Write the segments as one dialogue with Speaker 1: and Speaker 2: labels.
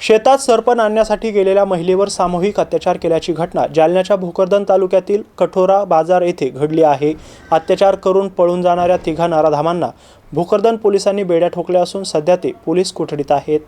Speaker 1: शेतात सरपण आणण्यासाठी गेलेल्या महिलेवर सामूहिक अत्याचार केल्याची घटना जालन्याच्या भोकरदन तालुक्यातील कठोरा बाजार येथे घडली आहे. अत्याचार करून पळून जाणाऱ्या तिघा नराधामांना भोकरदन पोलिसांनी बेड्या ठोकल्या असून सध्या ते पोलीस कोठडीत आहेत.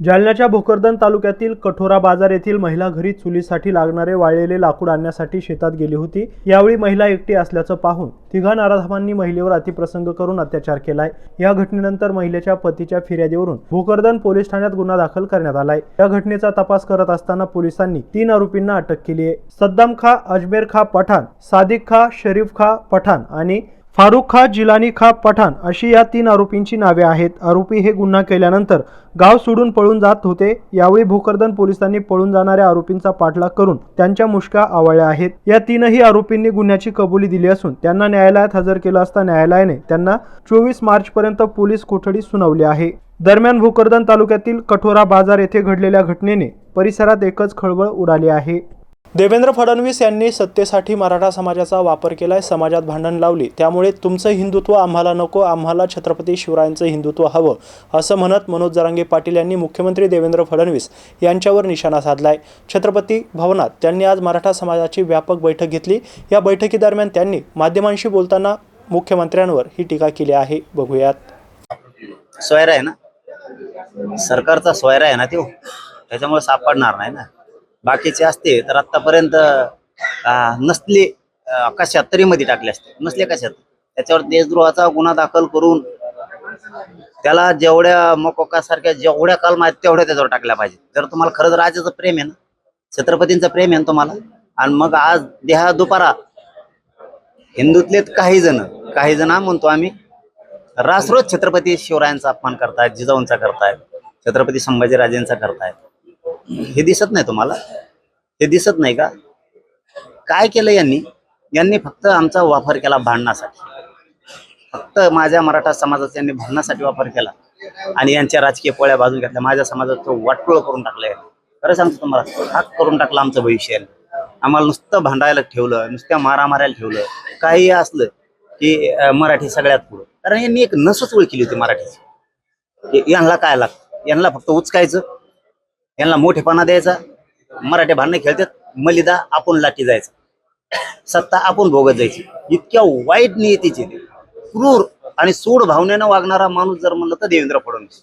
Speaker 1: जालन्याच्या भोकरदन तालुक्यातील कठोरा बाजार येथील महिला घरी चुलीसाठी लागणारे वाळलेले लाकूड आणण्यासाठी शेतात गेली होती. यावेळी महिला एकटी असल्याचं पाहून तिघा नाराधामांनी महिलेवर अतिप्रसंग करून अत्याचार केलाय. या घटनेनंतर महिलेच्या पतीच्या फिर्यादीवरून भोकरदन पोलीस ठाण्यात गुन्हा दाखल करण्यात आलाय. या घटनेचा तपास करत असताना पोलिसांनी तीन आरोपींना अटक केली आहे. सद्दाम खा अजमेर खा पठाण सादिक खा शरीफ खा पठाण आणि फारुख खा जिलानी खा पठाण अशी या तीन आरोपींची नावे आहेत. आरोपी हे गुन्हा केल्यानंतर गाव सोडून पळून जात होते. यावेळी भोकरदन पोलिसांनी पळून जाणाऱ्या आरोपींचा पाठलाग करून त्यांच्या मुष्का आवळल्या आहेत. या तीनही आरोपींनी गुन्ह्याची कबुली दिली असून त्यांना न्यायालयात हजर केलं असता न्यायालयाने त्यांना चोवीस मार्च पर्यंत पोलीस कोठडी सुनावली आहे. दरम्यान भोकरदन तालुक्यातील कठोरा बाजार येथे घडलेल्या घटनेने परिसरात एकच खळबळ उडाली आहे. देवेंद्र फडणवीस यांनी सत्तेसाठी मराठा समाजाचा वापर केलाय समाजात भांडण लावली. त्यामुळे तुमचं हिंदुत्व आम्हाला नको आम्हाला छत्रपती शिवरायांचं हिंदुत्व हवं असं म्हणत मनोज जरांगे पाटील यांनी मुख्यमंत्री देवेंद्र फडणवीस यांच्यावर निशाणा साधलाय. छत्रपती भवनात त्यांनी आज मराठा समाजाची व्यापक बैठक घेतली. या बैठकीदरम्यान त्यांनी माध्यमांशी बोलताना मुख्यमंत्र्यांवर ही टीका केली आहे. बघूयात.
Speaker 2: सोयरा आहे ना? सरकारचा सोयरा आहे ना तो त्याच्यामुळे सापडणार नाही ना. बाकीचे असते तर आतापर्यंत नसले कशात तरी मध्ये टाकले असते. नसले कशात. त्याच्यावर देशद्रोहाचा गुन्हा दाखल करून त्याला जेवढ्या मकोकासारख्या जेवढ्या कलम आहेत तेवढ्या त्याच्यावर टाकल्या पाहिजे जर तुम्हाला खरंच राजाचं प्रेम आहे ना छत्रपतींचं प्रेम आहे ना तुम्हाला आणि मग आज देहा दुपारा हिंदूतलेत काही जण काही जण म्हणतो आम्ही रासरोज छत्रपती शिवरायांचा अपमान करतायत जिजाऊंचा करतायत छत्रपती संभाजीराजेंचा करतायत. हे दिसत नाही तुम्हाला? हे दिसत नाही का? काय केलं यांनी? यांनी फक्त आमचा वापर केला भांडणासाठी. फक्त माझ्या मराठा समाजाचा यांनी भांडणासाठी वापर केला. आणि यांच्या राजकीय पोळ्या बाजून घेतल्या. माझ्या समाजाचं वाटोळ करून टाकलं खरं सांगतो तुम्हाला हाक करून टाकलं आमचं भविष्य. आम्हाला नुसतं भांडायला ठेवलं नुसत्या मारा मारायला ठेवलं. काही असलं की मराठी सगळ्यात पुढं. कारण यांनी एक नसच ओळखली होती मराठीची. यांना काय लागतं? यांना फक्त उचकायचं यांना मोठेपणा द्यायचा मराठी भांडणे खेळतात मलिदा आपण लाठी जायचा. सत्ता आपण भोगत जायची. इतक्या वाईट नियतीचे क्रूर आणि सूड भावनेनं वागणारा माणूस जर म्हणलं तर देवेंद्र फडणवीस.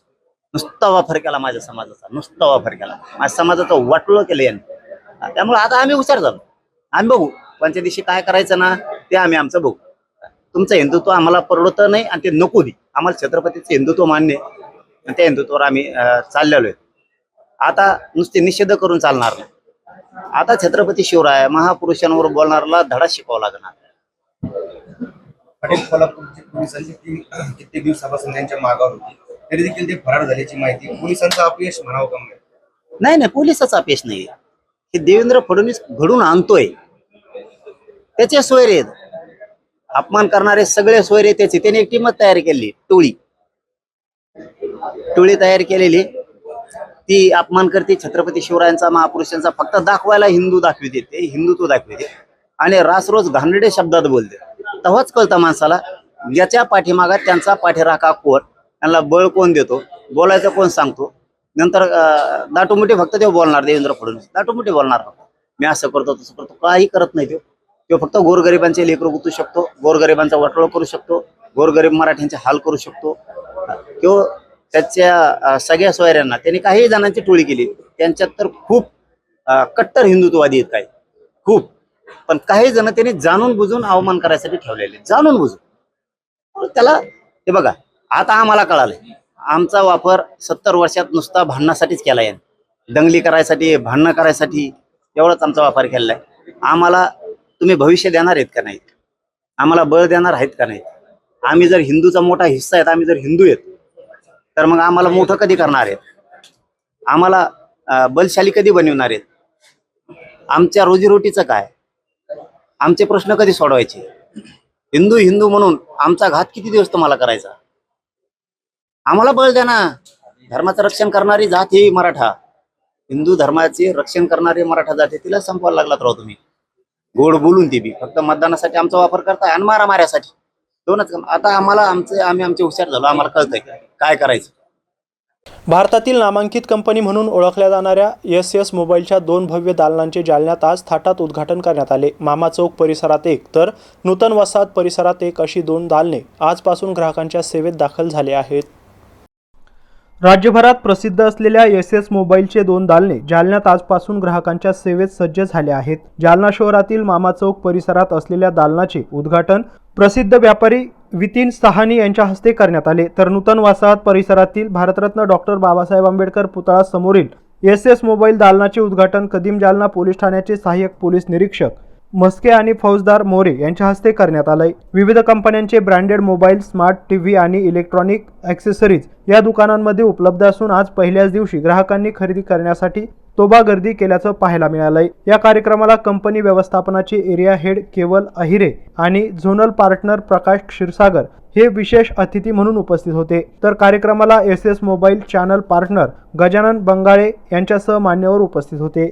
Speaker 2: नुसता वापर केला माझ्या समाजाचा नुसता वापर केला. माझ्या समाजाचं वाटलं केलं यांनी. त्यामुळे आता आम्ही हुशार झालो. आम्ही बघू पंच्या दिवशी काय करायचं ना ते आम्ही आमचं बघू. तुमचं हिंदुत्व आम्हाला परवडत नाही आणि ते नको दे. आम्हाला छत्रपतीचं हिंदुत्व मान्य आणि त्या हिंदुत्वावर आम्ही चाललेलो आहे. आता नुसते निषेध करून चालणार नाही. आता छत्रपती शिवराय महापुरुषांवर बोलणाऱ्याला धडा शिकावा लागणार.
Speaker 3: पटेल कोल्हापूरची पोलिसांची टीम कित्येक दिवसापासून त्यांच्या मागावर होती. तरी देखील ते फरार झाल्याची माहिती पोलिसांचं अपयश म्हणावं का म्हणजे
Speaker 2: नाही नाही पोलिसाचा अपेश नाही हे देवेंद्र फडणवीस घडून आणतोय. त्याचे सोयरे आहेत. अपमान करणारे सगळे सोयरे त्याचे. त्याने एक टीमच तयार केली टोळी. टोळी तयार केलेली. ती अपमान करते छत्रपती शिवरायांचा महापुरुषांचा फक्त दाखवायला हिंदू दाखविते ते हिंदुत्व दाखविते. आणि रासरोज घाणेरडे शब्दात बोलते. तेव्हाच कळतं माणसाला याच्या पाठीमागा त्यांचा पाठीराखा कोण त्यांना बळ कोण देतो बोलायचं कोण सांगतो? नंतर अं, फक्त ते बोलणार देवेंद्र फडणवीस. दाटोमुटी बोलणार मी असं करतो तसं करतो काही करत नाही तो. तो फक्त गोरगरिबांचे लेकर गुतू शकतो गोरगरिबांचा वाटोळ करू शकतो गोरगरीब मराठ्यांचे हाल करू शकतो. तो त्याच्या सगळ्या सोयऱ्यांना त्यांनी काही जणांची टोळी केली. त्यांच्यात तर खूप कट्टर हिंदुत्ववादी आहेत काही. खूप. पण काही जण त्यांनी जाणून बुजून अवमान करायसाठी ठेवलेले जाणून बुजून. त्याला हे बघा आता आम्हाला कळालंय. आमचा वापर सत्तर वर्षात नुसता भांडणासाठीच केला आहे दंगली करायसाठी भांडणं करायसाठी एवढाच आमचा वापर केलेला आहे. आम्हाला तुम्ही भविष्य देणार आहेत का नाही आम्हाला बळ देणार आहेत का नाही आम्ही जर हिंदूचा मोठा हिस्सा आहेत आम्ही जर हिंदू आहेत तर मग आम्हाला मोठं कधी करणार आहेत? आम्हाला बलशाली कधी बनवणार आहेत? आमच्या रोजीरोटीचं काय? आमचे प्रश्न कधी सोडवायचे? हिंदू हिंदू म्हणून आमचा घात किती दिवस तुम्हाला करायचा? आम्हाला बळ द्या ना. धर्माचं रक्षण करणारी जात ही मराठा. हिंदू धर्माचे रक्षण करणारी मराठा जात तिला संपवायला लागलात राव तुम्ही. गोड बोलून ती बी. फक्त मतदानासाठी आमचा वापर करताय आणि मारा माऱ्यासाठी दोनच काम आता आम्हाला आमचे आम्ही आमचे हुशार झालो. आम्हाला कळतंय काय करायचं.
Speaker 1: भारतातील नामांकित कंपनी म्हणून ओळखल्या जाणाऱ्या एस एस मोबाईलच्या दोन भव्य दालनांचे जालन्यात आज थाटात उद्घाटन करण्यात आले. मामा चौक परिसरात एक तर नूतन वसाहत परिसरात एक अशी दोन दालने आजपासून ग्राहकांच्या सेवेत दाखल झाले आहेत. राज्यभरात प्रसिद्ध असलेल्या एस एस मोबाईलचे दोन दालने जालन्यात आजपासून ग्राहकांच्या सेवेत सज्ज झाले आहेत. जालना शहरातील मामा चौक परिसरात असलेल्या दालनाचे उद्घाटन प्रसिद्ध व्यापारी वितीन सहानी यांच्या हस्ते करण्यात आले. तर नूतन वसाहत परिसरातील भारतरत्न डॉक्टर बाबासाहेब आंबेडकर पुतळा समोरील एस एस मोबाईल दालनाचे उद्घाटन कदीम जालना पोलीस ठाण्याचे सहाय्यक पोलीस निरीक्षक मस्के आणि फौजदार मोरे यांच्या हस्ते करण्यात आलंय. विविध कंपन्यांचे ब्रँडेड मोबाईल स्मार्ट टीव्ही आणि इलेक्ट्रॉनिक ॲक्सेसरीज या दुकानांमध्ये उपलब्ध असून आज पहिल्याच दिवशी ग्राहकांनी खरेदी करण्यासाठी तोबा गर्दी केल्याचं पाहायला मिळालंय. या कार्यक्रमाला कंपनी व्यवस्थापनाचे एरिया हेड केवल अहिरे आणि झोनल पार्टनर प्रकाश क्षीरसागर हे विशेष अतिथी म्हणून उपस्थित होते. तर कार्यक्रमाला S S mobile channel partner Gajanan Bangale यांच्यासह मान्यवर उपस्थित होते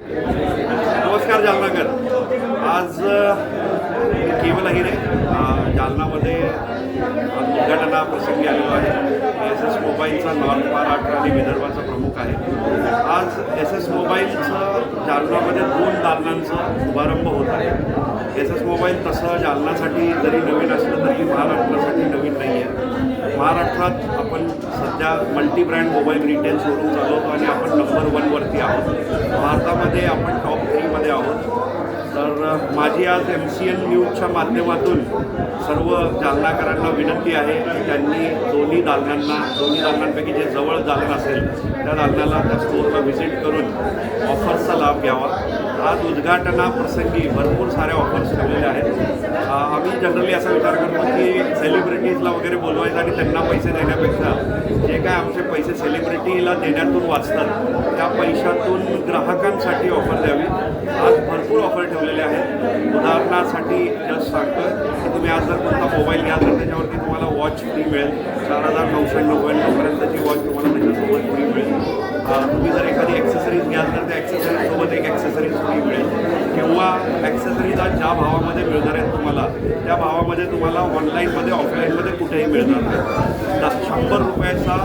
Speaker 4: नमस्कार जालनाकर आज अ, मी केवल अहिरे अ, जालनामध्ये आज उद्घाटना प्रसंगी आलेलो आहे एस एस मोबाईलचा नॉर्थ महाराष्ट्र विदर्भाचा प्रमुख आहे. आज एस एस मोबाईलचं जालनामध्ये दोन दालनांचा शुभारंभ होत आहे. एस एस मोबाईल तसं जालनासाठी जरी नवीन असलं तरी महाराष्ट्रासाठी नवीन नाही आहे महाराष्ट्रात आपण सध्या multi brand mobile retail showroom चालवतो आणि आपण नंबर वनवरती आहोत. भारतामध्ये आपण टॉप थ्रीमध्ये आहोत. तर माझी आज एम सी एन न्यूजच्या माध्यमातून सर्व जालनाकरांना विनंती आहे की त्यांनी दोन्ही दालनांना दोन्ही दालनांपैकी जे जवळ दालन असेल त्या दालनाला त्या स्टोअरला व्हिजिट करून ऑफर्सचा लाभ घ्यावा. आज उद्घाटनाप्रसंगी भरपूर साऱ्या ऑफर्स ठेवलेल्या आहेत. आम्ही जनरली असा विचार करतो की सेलिब्रिटीजला वगैरे बोलवायचं आणि त्यांना पैसे देण्यापेक्षा जे काय आमचे पैसे सेलिब्रिटीला देण्यातून वाचतात त्या पैशातून ग्राहकांसाठी ऑफर द्यावी. आज भरपूर ऑफर ठेवलेले आहेत. उदाहरणासाठी जस्ट सांगतो की तुम्ही आज जर कोणता मोबाईल घ्याल तर त्याच्यावरती तुम्हाला वॉच फ्री मिळेल. चार हजार नऊशे नव्याण्णवपर्यंतची वॉच तुम्हाला त्याच्यासोबत फ्री मिळेल. तुम्ही जर एखादी ॲक्सेसरीज घ्याल तर त्या ॲक्सेसरीजसोबत एक ॲक्सेसरीज फ्री मिळेल. किंवा ॲक्सेसरीज आज ज्या भावामध्ये मिळणार आहेत तुम्हाला त्या भावामध्ये तुम्हाला ऑनलाईनमध्ये ऑफलाईनमध्ये कुठेही मिळणार नाही. शंभर रुपयाचा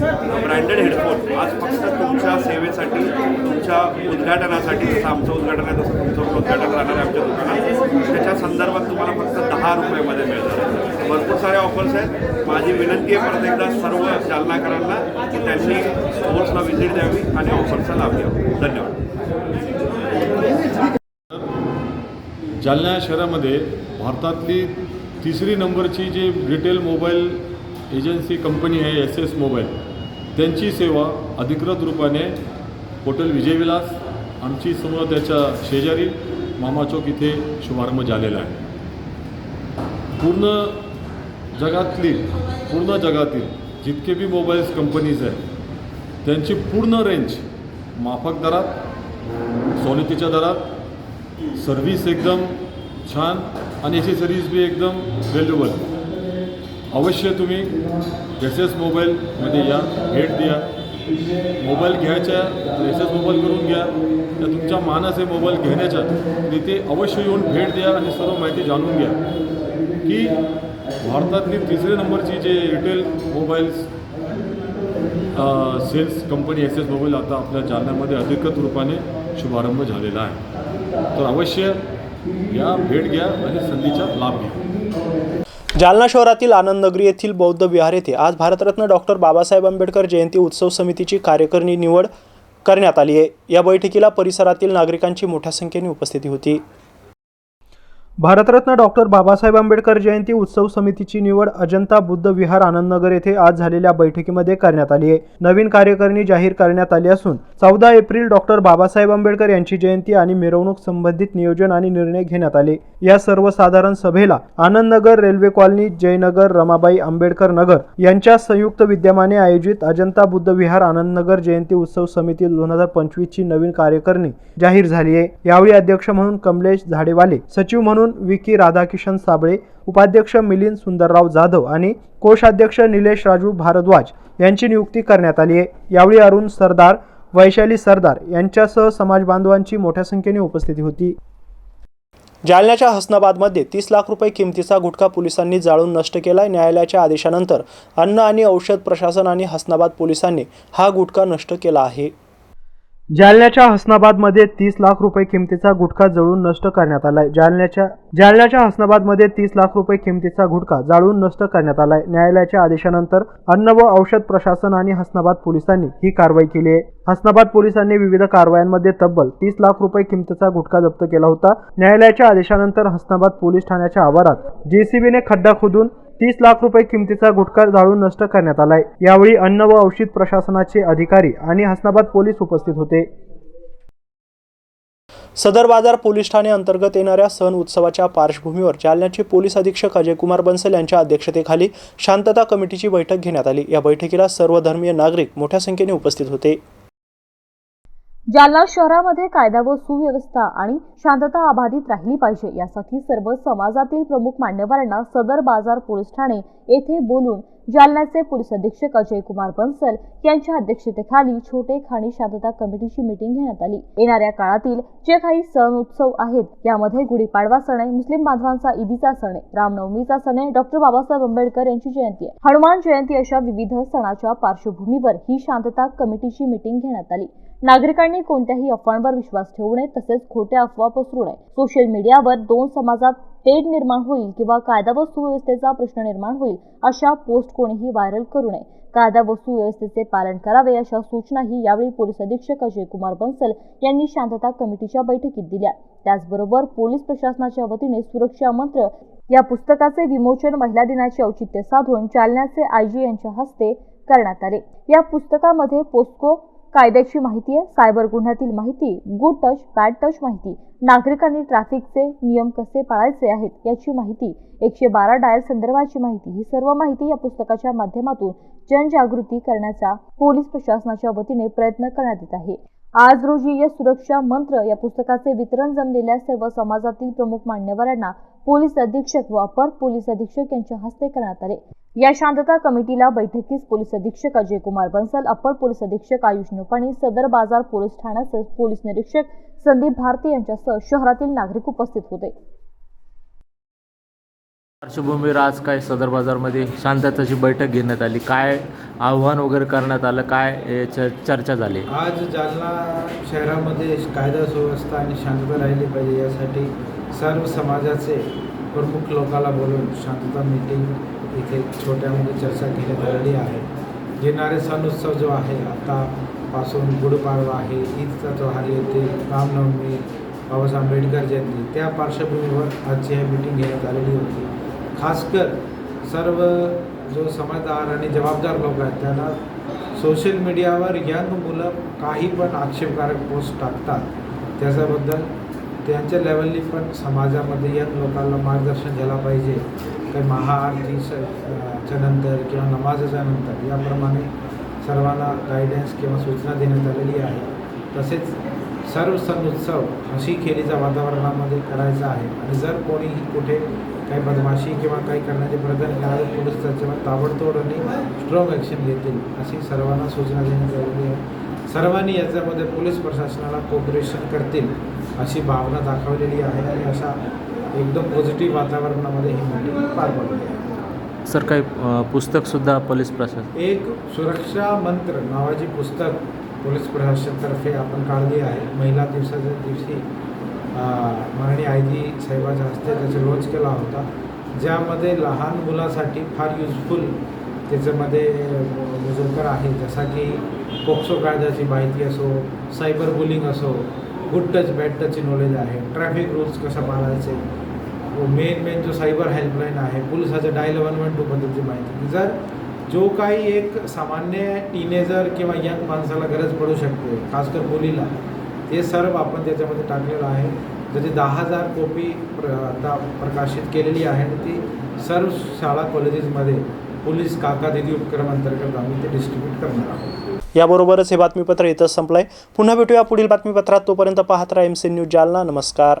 Speaker 4: ब्रँडेड हेडफोन. आज फक्त तुमच्या सेवेसाठी तुमच्या उद्घाटनासाठी जसं आमचं उद्घाटन आहे तसं तुमचं पण उद्घाटन राहणार आहे आमच्या दुकानात. त्याच्या संदर्भात तुम्हाला फक्त दहा रुपयामध्ये मिळणार भरपूर साऱ्या ऑफर्स आहेत. माझी विनंती आहे परत एकदा सर्व जालनाकरांना की त्यांनी स्पोर्ट्सला व्हिजिट द्यावी आणि ऑफर्सचा लाभ घ्यावा. धन्यवाद.
Speaker 5: जालना शहरामध्ये भारतातली तिसरी नंबरची जी रिटेल मोबाईल एजन्सी कंपनी आहे एस एस मोबाईल त्यांची सेवा अधिकृत रूपाने हॉटेल विजयविलास आमची समोर त्याच्या शेजारी मामा चौक इथे शुभारंभ झालेला आहे. पूर्ण जगातली पूर्ण जगातील जितके बी मोबाईल्स कंपनीज आहेत त्यांची पूर्ण रेंज माफक दरात सवलतीच्या दरात सर्व्हिस एकदम छान आणि ॲक्सेसरीज बी एकदम व्हॅल्युबल अवश्य तुम्ही एस एस मोबाईलमध्ये या भेट द्या. मोबाईल घ्यायच्या एस एस मोबाईल करून घ्या. त्या तुमच्या मानस आहे मोबाईल घेण्याच्या तिथे अवश्य येऊन भेट द्या आणि सर्व माहिती जाणून घ्या. की भारतातली तिसऱ्या नंबरची जे retail mobiles sales company S S mobile आता आपल्या जालन्यामध्ये अधिकृत रूपाने शुभारंभ झालेला आहे. तर अवश्य या भेट घ्या आणि संधीचा लाभ घ्या.
Speaker 1: जालना शहरातील आनंदनगरी येथील बौद्ध विहार येथे आज भारतरत्न डॉक्टर बाबासाहेब आंबेडकर जयंती उत्सव समितीची कार्यकारिणी निवड करण्यात आली आहे. या बैठकीला परिसरातील नागरिकांची मोठ्या संख्येने उपस्थिती होती. भारतरत्न डॉक्टर बाबासाहेब आंबेडकर जयंती उत्सव समितीची निवड अजंता बुद्ध विहार आनंदनगर येथे आज झालेल्या बैठकीमध्ये करण्यात आली आहे. नवीन कार्यकारिणी जाहीर करण्यात आली असून चौदा एप्रिल डॉक्टर बाबासाहेब आंबेडकर यांची जयंती आणि मिरवणूक संबंधित नियोजन आणि निर्णय घेण्यात आले. या सर्वसाधारण सभेला आनंदनगर रेल्वे कॉलनी जयनगर रमाबाई आंबेडकर नगर यांच्या संयुक्त विद्यमाने आयोजित अजंता बुद्ध विहार आनंदनगर जयंती उत्सव समिती दोन हजार पंचवीस ची नवीन कार्यकारिणी जाहीर झाली आहे. यावेळी अध्यक्ष म्हणून कमलेश झाडेवाले सचिव म्हणून विकी राधाकिशन साबळे उपाध्यक्ष मिलिंद सुंदरराव जाधव आणि कोषाध्यक्ष निलेश राजू भारद्वाज यांची नियुक्ती करण्यात आली आहे. यावेळी अरुण सरदार वैशाली सरदार यांच्यासह समाज बांधवांची मोठ्या संख्येने उपस्थिती होती. जालन्याच्या हसनाबादमध्ये तीस लाख रुपये किमतीचा गुटखा पोलिसांनी जाळून नष्ट केला न्यायालयाच्या आदेशानंतर अन्न आणि औषध प्रशासन आणि हसनाबाद पोलिसांनी हा गुटखा नष्ट केला आहे. जालन्याच्या हसनाबादमध्ये तीस लाख रुपये किमतीचा गुटखा जळून नष्ट करण्यात आलाय. जालन्याच्या जालन्याच्या हसनाबादमध्ये तीस लाख रुपये किमतीचा गुटखा जाळून नष्ट करण्यात आलाय. न्यायालयाच्या आदेशानंतर अन्न व औषध प्रशासन आणि हसनाबाद पोलिसांनी ही कारवाई केली आहे. हसनाबाद पोलिसांनी विविध कारवायांमध्ये तब्बल तीस लाख रुपये किमतीचा गुटखा जप्त केला होता. न्यायालयाच्या आदेशानंतर हसनाबाद पोलीस ठाण्याच्या आवारात जेसीबीने खड्डा खोदून तीस लाख रुपये किमतीचा गुटखा जाळून नष्ट करण्यात आलाय. यावेळी अन्न व औषध प्रशासनाचे अधिकारी आणि हसनाबाद पोलीस उपस्थित होते. सदर बाजार पोलीस ठाणे अंतर्गत येणाऱ्या सण उत्सवाच्या पार्श्वभूमीवर जालन्याचे पोलीस अधीक्षक अजय कुमार बन्सल यांच्या अध्यक्षतेखाली शांतता कमिटीची बैठक घेण्यात आली. या बैठकीला सर्व धर्मीय नागरिक मोठ्या संख्येने उपस्थित होते.
Speaker 6: जालना शहरामध्ये कायदा व सुव्यवस्था आणि शांतता अबाधित राहिली पाहिजे यासाठी सर्व समाजातील प्रमुख मान्यवरांना सदर बाजार पोलीस ठाणे येथे बोलून जालन्याचे पोलीस अधीक्षक अजय कुमार बन्सल यांच्या अध्यक्षतेखाली छोटे खाणी शांतता कमिटीची मीटिंग घेण्यात आली. येणाऱ्या काळातील जे काही सण उत्सव आहेत यामध्ये गुढीपाडवा सण आहे मुस्लिम बांधवांचा ईदीचा सण आहे रामनवमीचा सण आहे डॉक्टर बाबासाहेब आंबेडकर यांची जयंती आहे. हनुमान जयंती अशा विविध सणाच्या पार्श्वभूमीवर ही शांतता कमिटीची मीटिंग घेण्यात आली. नागरिकांनी कोणत्याही अफवांवर विश्वास ठेवू नये तसेच खोट्या अफवा पसरू नये. सोशल मीडियावर दोन समाजात तेढ निर्माण होईल किंवा कायदा व सुव्यवस्थेचा प्रश्न निर्माण होईल अशा पोस्ट कोणीही व्हायरल करू नये. कायदा व सुव्यवस्थेचे पालन करावे अशा सूचनाही यावेळी पोलीस अधीक्षक अजय कुमार बन्सल यांनी शांतता कमिटीच्या बैठकीत दिल्या. त्याचबरोबर पोलीस प्रशासनाच्या वतीने सुरक्षा मंत्र या पुस्तकाचे विमोचन महिला दिनाचे औचित्य साधून जालन्याचे आयजी यांच्या हस्ते करण्यात आले. या पुस्तकामध्ये पोस्को कायद्याची माहिती आहे. सायबर गुन्ह्यातील माहिती गुड टच बॅड टच माहिती. नागरिकांनी ट्रॅफिकचे नियम कसे पाळायचे आहेत याची माहिती एकशे बारा डायल संदर्भाची माहिती ही सर्व माहिती या पुस्तकाच्या माध्यमातून जनजागृती करण्याचा पोलीस प्रशासनाच्या वतीने प्रयत्न करण्यात येत आहे. आज रोजी या सुरक्षा मंत्र या पुस्तकाचे वितरण जमलेल्या सर्व समाजातील प्रमुख मान्यवरांना पोलीस अधीक्षक व अपर पोलीस अधीक्षक यांच्या हस्ते करण्यात आले. या शांतता कमिटीला बैठकीस पोलीस अधीक्षक अजय कुमार बन्सल अपर पोलीस अधीक्षक आयुष नुपाणी सदर बाजार पोलीस ठाण्याचे पोलीस निरीक्षक संदीप भारती यांच्यासह शहरातील नागरिक उपस्थित होते.
Speaker 7: पार्श्वभूमीवर आज काय सदर बाजारमध्ये शांतताची बैठक घेण्यात आली? काय आव्हान वगैरे करण्यात आलं? काय चर्चा झाली?
Speaker 8: आज जालना शहरामध्ये कायदा सुव्यवस्था आणि शांतता राहिली पाहिजे यासाठी सर्व समाजाचे प्रमुख लोकाला बोलून शांतता मीटिंग इथे छोट्यामध्ये चर्चा घेण्यात आलेली आहे. येणारे सण उत्सव जो आहे आतापासून गुढपाडवा आहे. ईदचा जो आहे येते रामनवमी बाबासाहेब आंबेडकर जयंती. त्या पार्श्वभूमीवर आजची ही मीटिंग घेण्यात आलेली होती. खासकर सर्व जो समजदार आणि जबाबदार लोक आहेत त्यांना सोशल मीडियावर यंग मुलं काही पण आक्षेपकारक पोस्ट टाकतात. त्याच्याबद्दल त्यांच्या लेवलनी पण समाजामध्ये यंग लोकांना मार्गदर्शन झाला पाहिजे. काही महाआरती स- च्या नंतर किंवा नमाजाच्या नंतर याप्रमाणे सर्वांना गायडन्स किंवा सूचना देण्यात आलेली आहे. तसेच सर्व सण उत्सव हशी खेळीच्या वातावरणामध्ये करायचा आहे. आणि जर कोणीही कुठे काही बदमाशी किंवा काही करण्याचे प्रयत्न केला पोलीस त्याच्यावर ताबडतोब आणि स्ट्रॉंग ॲक्शन घेतील अशी सर्वांना सूचना देण्यात आलेली आहे. सर्वांनी याच्यामध्ये पोलीस प्रशासनाला कोऑपरेशन करतील अशी भावना दाखवलेली आहे. आणि अशा एकदम पॉझिटिव्ह वातावरणामध्ये ही मीटिंग पार पडली आहे.
Speaker 7: सर काही पुस्तकसुद्धा पोलीस प्रशासन
Speaker 8: एक सुरक्षा मंत्र नावाची पुस्तक पोलीस प्रशासनातर्फे आपण काढली आहे. महिला दिवसाच्या दिवशी माननीय आय जी साहेबाच्या हस्ते त्याचा लॉन्च केला होता. ज्यामध्ये लहान मुलासाठी फार युजफुल त्याच्यामध्ये मुजुरकर आहे. जसा की पोक्सो कायद्याची माहिती असो सायबर बुलिंग असो गुड टच बॅड टचची नॉलेज आहे. ट्रॅफिक रूल्स कसा पाळायचे? मेन मेन जो सायबर हेल्पलाईन आहे पोलिसाचं डायल वन वन टूबद्दलची माहिती जर जो काही एक सामान्य टीनेजर किंवा यंग माणसाला गरज पडू शकते खासकर मुलीला ते सर्व आपण त्याच्यामध्ये टाकलेलं आहे. त्याची दहा हजार कॉपी प्र आता प्रकाशित केलेली आहे आणि ती सर्व शाळा कॉलेजेसमध्ये पोलीस काका दिदी उपक्रम अंतर्गत आम्ही ते डिस्ट्रीब्यूट करणार आहोत.
Speaker 1: याबरोबरच हे बातमीपत्र इथंच संपलंय. पुन्हा भेटूया पुढील बातमीपत्रात. तोपर्यंत पाहत राहा एम सी न्यूज जालना. नमस्कार.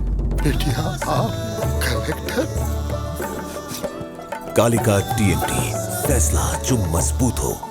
Speaker 9: बेटिया आप कलेक्टर
Speaker 10: कालिका टीएनटी फैसला जो मजबूत हो।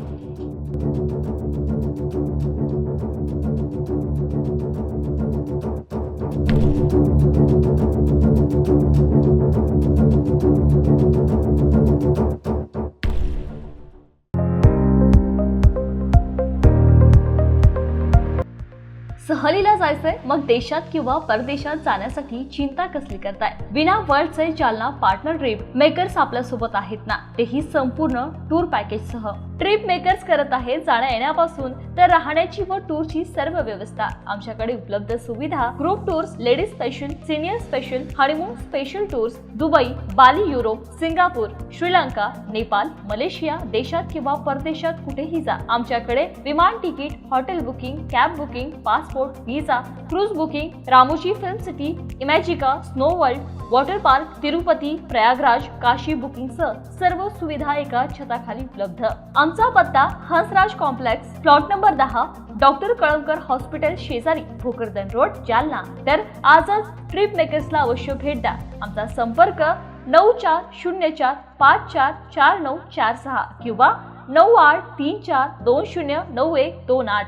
Speaker 6: सहलीला जायचंय मग देशात किंवा परदेशात जाण्यासाठी चिंता कसली करताय? विना वर्ल्डचे जालना पार्टनर ट्रिप मेकर्स आपल्यासोबत आहेत ना? तेही संपूर्ण टूर पॅकेज सह. ट्रिप मेकर्स करत आहे जाण्या येण्यापासून तर राहण्याची व टूरची सर्व व्यवस्था. आमच्याकडे उपलब्ध सुविधा group tours ladies special senior special honeymoon special tours Dubai Bali Europe Singapore Sri Lanka Nepal Malaysia देशात किंवा परदेशात कुठेही जा. आमच्याकडे विमान ticket hotel booking cab booking passport visa cruise booking Ramoji film city Imagica snow world water park Tirupati Prayagraj Kashi बुकिंगसह सर्व सुविधा एका छताखाली उपलब्ध. आमचा पत्ता हंसराज कॉम्प्लेक्स प्लॉट नंबर दहा डॉक्टर कळमकर हॉस्पिटल शेजारी भोकरदन रोड जालना. तर आजच ट्रिप मेकर्सला अवश्य भेट द्या. आमचा संपर्क नऊ चार शून्य चार पाच चार चार नऊ चार सहा किंवा नऊ आठ तीन चार दोन शून्य नऊ एक दोन आठ.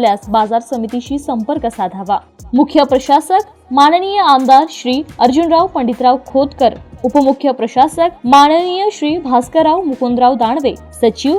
Speaker 6: आल्यास बाजार समितीशी संपर्क साधावा. मुख्य प्रशासक माननीय आमदार श्री अर्जुनराव पंडितराव खोतकर उपमुख्य प्रशासक माननीय श्री भास्करराव मुकुंदराव दानवे सचिव